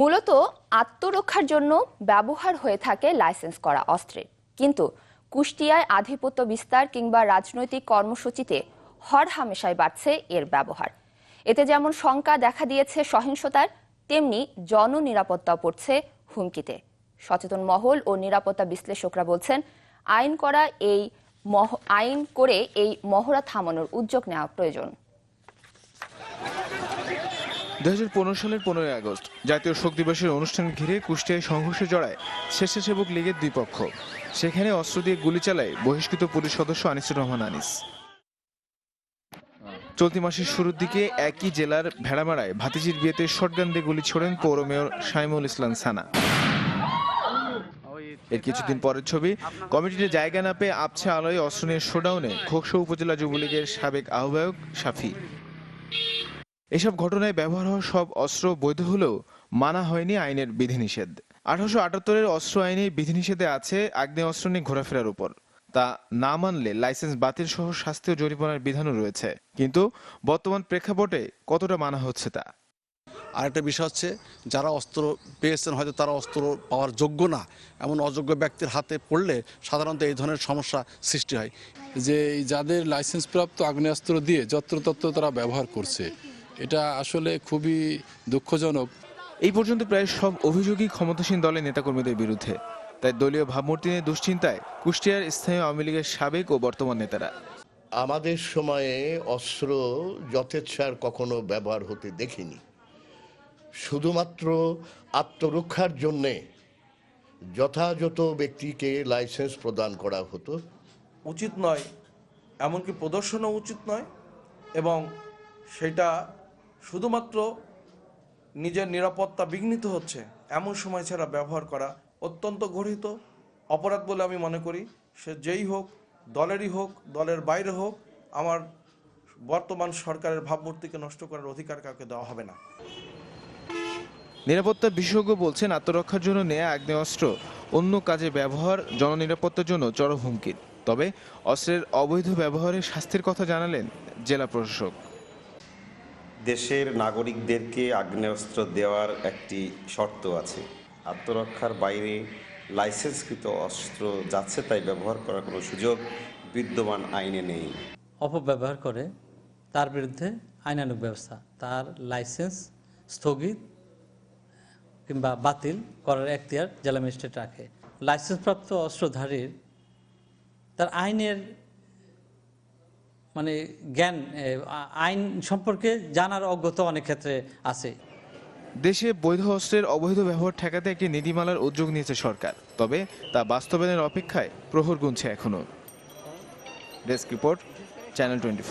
মূলত আত্মরক্ষার জন্য ব্যবহার হয়ে থাকে লাইসেন্স করা অস্ত্রের কিন্তু কুষ্টিয়ায় আধিপত্য বিস্তার কিংবা রাজনৈতিক কর্মসূচিতে হরহামেশাই বাড়ছে এর ব্যবহার। এতে যেমন শঙ্কা দেখা দিয়েছে সহিংসতার, তেমনি জননিরাপত্তাও পড়ছে হুমকিতে। সচেতন মহল ও নিরাপত্তা বিশ্লেষকরা বলছেন, আইন করা এই আইন করে এই মহড়া থামানোর উদ্যোগ নেওয়া প্রয়োজন। দু হাজার পনেরো সালের পনেরোই আগস্ট জাতীয় শোক দিবসের অনুষ্ঠান ঘিরে কুষ্টিয়ায় সংঘর্ষে জড়ায় স্বেচ্ছাসেবক লীগের দুই পক্ষ। সেখানে অস্ত্র দিয়ে গুলি চালায় বহিষ্কৃত পুলিশ সদস্য আনিসুর রহমান আনিস। চলতি মাসের শুরুর দিকে একই জেলার ভেড়ামারায় ভাতিজির বিয়েতে শটগান দিয়ে গুলি ছোড়েন পৌর মেয়র সাইমুল ইসলাম সানা। এর কিছুদিন পরের ছবি, কমিটিতে জায়গা না পেয়ে আপছে আলোয় অস্ত্র নিয়ে শোডাউনে খোকসা উপজেলা যুবলীগের সাবেক আহ্বায়ক সাফি এসব ঘটনায় ব্যবহার হওয়া সব অস্ত্র বৈধ হলেও মানা হয়নি আইনের বিধিনিষেধ। আঠারোশো আটাত্তরের অস্ত্র আইনে বিধিনিষেধে আছে আগ্নেয় অস্ত্র নিয়ে ঘোরাফেরার উপর। তা না মানলে লাইসেন্স বাতিল সহ শাস্তি ও জরিমানার বিধানও রয়েছে। কিন্তু বর্তমান প্রেক্ষাপটে কতটা মানা হচ্ছে তা? আরেকটা বিষয় হচ্ছে, যারা অস্ত্র পেয়েছেন হয়তো তারা অস্ত্র পাওয়ার যোগ্য না। এমন অযোগ্য ব্যক্তির হাতে পড়লে সাধারণত এই ধরনের সমস্যা সৃষ্টি হয়। যে যাদের লাইসেন্সপ্রাপ্ত আগ্নেয়াস্ত্র দিয়ে যত্রতত্র তারা ব্যবহার করছে এটা আসলে খুবই দুঃখজনক। এই পর্যন্ত প্রায় সব অভিযোগই ক্ষমতাসীন দলের নেতাকর্মীদের বিরুদ্ধে। তাই দলীয় ভাবমূর্তি নিয়ে দুশ্চিন্তায় কুষ্টিয়ার স্থানীয় আওয়ামী লীগের সাবেক ও বর্তমান নেতারা। আমাদের সময়ে অস্ত্র যথেচ্ছার কখনো ব্যবহার হতে দেখিনি। শুধুমাত্র আত্মরক্ষার জন্যে যথাযথ ব্যক্তিকে লাইসেন্স প্রদান করা হতো। উচিত নয় এমনকি প্রদর্শনও উচিত নয় এবং সেটা শুধুমাত্র নিজের নিরাপত্তা বিঘ্নিত হচ্ছে এমন সময় ছাড়া ব্যবহার করা অত্যন্ত গর্হিত অপরাধ বলে আমি মনে করি। সে যেই হোক, দলেরই হোক, দলের বাইরে হোক, আমার বর্তমান সরকারের ভাবমূর্তিকে নষ্ট করার অধিকার কাউকে দেওয়া হবে না। নিরাপত্তা বিশেষজ্ঞ বলছেন, আত্মরক্ষার জন্য নেয়া আগ্নেয়াস্ত্র অন্য কাজে ব্যবহার, জননিরাপত্তার জন্য চরম হুমকি। তবে অস্ত্রের অবৈধ ব্যবহারের শাস্তির কথা জানালেন জেলা প্রশাসক। দেশের নাগরিকদেরকে আগ্নেয়াস্ত্র দেওয়ার একটি শর্ত আছে। আত্মরক্ষার বাইরে লাইসেন্সকৃত অস্ত্র যাচ্ছে তাই ব্যবহার করার কোনো সুযোগ বিদ্যমান আইনে নেই। অপব্যবহার করে তার বিরুদ্ধে আইনানুগ ব্যবস্থা, তার লাইসেন্স স্থগিত কিংবা বাতিল করার এখতিয়ার জেলা ম্যাজিস্ট্রেট রাখে। লাইসেন্সপ্রাপ্ত অস্ত্রধারীর তার আইনের মানে জ্ঞান আইন সম্পর্কে জানার অজ্ঞতা অনেক ক্ষেত্রে আছে। দেশে বৈধ অস্ত্রের অবৈধ ব্যবহার ঠেকাতে একটি নীতিমালার উদ্যোগ নিয়েছে সরকার, তবে তা বাস্তবায়নের অপেক্ষায় প্রহর গুনছে এখনও ডেস্ক রিপোর্ট, চ্যানেল টোয়েন্টি